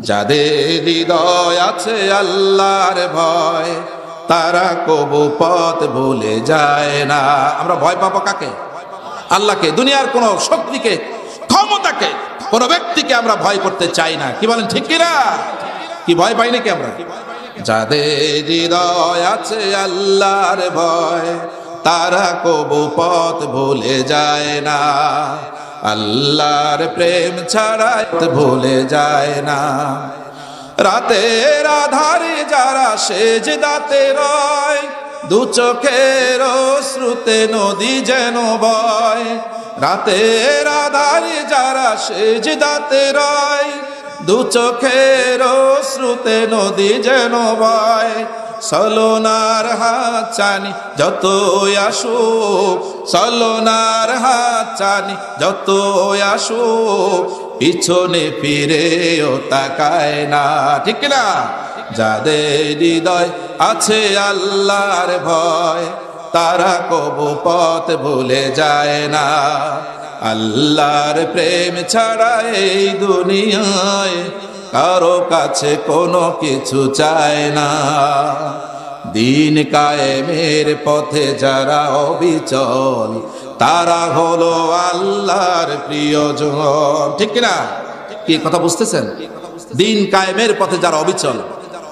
যাদের হৃদয় আছে আল্লাহর ভয়, তারা কবু পথ ভুলে যায় না। আমরা ভয় পাবো কাকে? আল্লাহকে, দুনিয়ার কোন শক্তিকে, ক্ষমতাকে, কোন ব্যক্তিকে আমরা ভয় করতে চাই না। কি বলেন, ঠিক কিনা? কি ভয় পাই নাকি আমরা? যাদের হৃদয় আছে আল্লাহর ভয়, তারা কবু পথ ভুলে যায় না। আল্লাহর প্রেম ছাড়া ভুলে যায় না। রাতের আধারে যারা সেজ দাতে রয়, দু চোখের শ্রুতে নদী যেন বয়। রাতের আধারে যারা সেজ দাতে রয়, দু চোখের শ্রুতে নদী যেন বয়। সলোনার হাত চানি যত আসুক, সলোনার হাত চানি যত আসুক, পিছনে ফিরেও তাকায় না, ঠিক না যাদের হৃদয় আছে আল্লাহর ভয়, তারা কবু পথ ভুলে যায় না। আল্লাহর প্রেম ছাড়া এই দুনিয়ায় কারও কাছে কোনো কিছু চায় না। দিন কায়েমের পথে যারা অবিচল, তারা হলো আল্লাহর প্রিয়জন। ঠিক কিনা? কি কথা বুঝতেছেন? দিন কায়েমের পথে যারা অবিচল,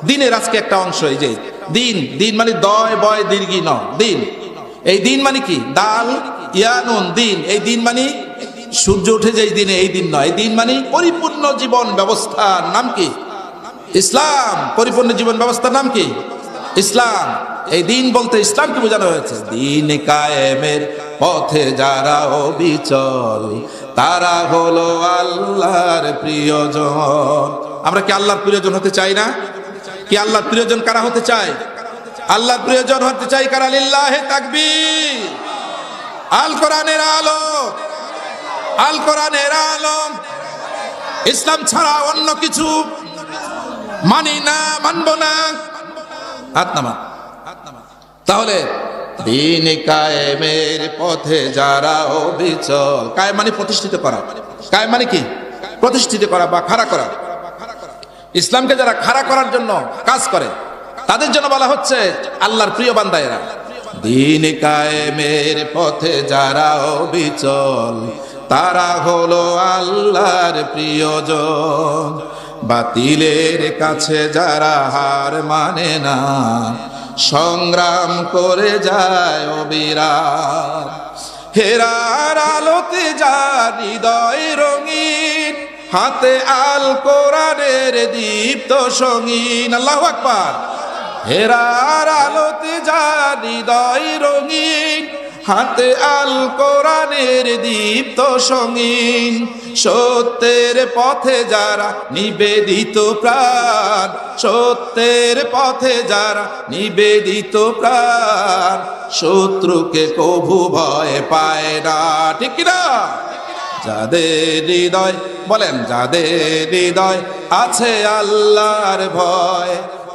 দিনের আজকে একটা অংশ, এই যে দিন দিন মানে দয়, বয়, দীর্ঘি ন দিন। এই দিন মানে কি? দাল ইয়ানুন দিন। এই দিন মানে সূর্য উঠে এই দিনে, এই দিন নয়। দিন মানে পরিপূর্ণ জীবন ব্যবস্থার নাম কি? ইসলাম। পরিপূর্ণ জীবন ব্যবস্থার নাম কি? ইসলাম। এই দিন বলতে ইসলামকে বোঝানো হয়েছে। দিন কায়েমের পথে যারা অবিচল, তারা হলো আল্লাহর প্রিয়জন। আমরা কি আল্লাহর প্রিয়জন হতে চাই না? কি আল্লাহর প্রিয়জন কারা হতে চায়? আল্লাহর প্রিয়জন হতে চাই কারা? লিল্লাহে তাকবীর। আল কোরআনের আলো। আল কোরআনের আলম। ইসলাম ছাড়া অন্য কিছু মানি না, মানব না। হাত নামা তাহলে দিন কায়েমের পথে যারা অবিচল কায়েম মানে প্রতিষ্ঠিত করা। কায়েম মানে কি? প্রতিষ্ঠিত করা বা খাড়া করা। ইসলামকে যারা খাড়া করার জন্য কাজ করে, তাদের জন্য বলা হচ্ছে আল্লাহর প্রিয় বান্দায়েরা দিন কায়েমের পথে যারা অবিচল তারা হলো আল্লাহর প্রিয়জন। বাতিলের কাছে যারা হার মানে না, সংগ্রাম করে যায় অবিরাম হেরার আলোতে যা হৃদয় রঙিন, হাতে আল কোরআনের দীপ্ত সঙ্গীন। আল্লাহ আকবার। হেরার আলোতে যা হৃদয় রঙিন হাতে আল কোরআনের দীপ্ত সঙ্গীন, সত্যের পথে যারা নিবেদিত প্রাণ, সত্যের পথে যারা নিবেদিত প্রাণ, শত্রুকে কভু ভয় পায় না, ঠিক কিনা যাদের হৃদয়, বলেন, যাদের হৃদয় আছে আল্লাহর ভয়